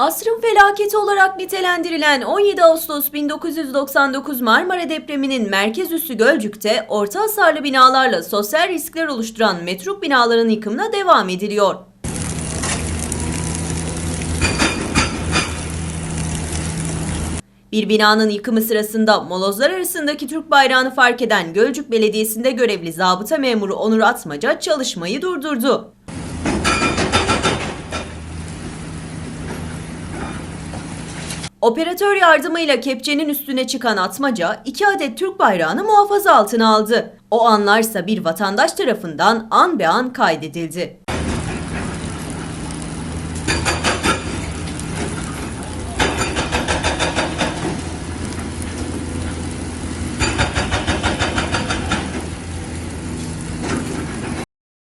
Asrın felaketi olarak nitelendirilen 17 Ağustos 1999 Marmara depreminin merkez üssü Gölcük'te orta hasarlı binalarla sosyal riskler oluşturan metruk binaların yıkımına devam ediliyor. Bir binanın yıkımı sırasında molozlar arasındaki Türk bayrağını fark eden Gölcük Belediyesi'nde görevli zabıta memuru Onur Atmaca çalışmayı durdurdu. Operatör yardımıyla kepçenin üstüne çıkan atmaca iki adet Türk bayrağını muhafaza altına aldı. O anlarsa bir vatandaş tarafından an be an kaydedildi.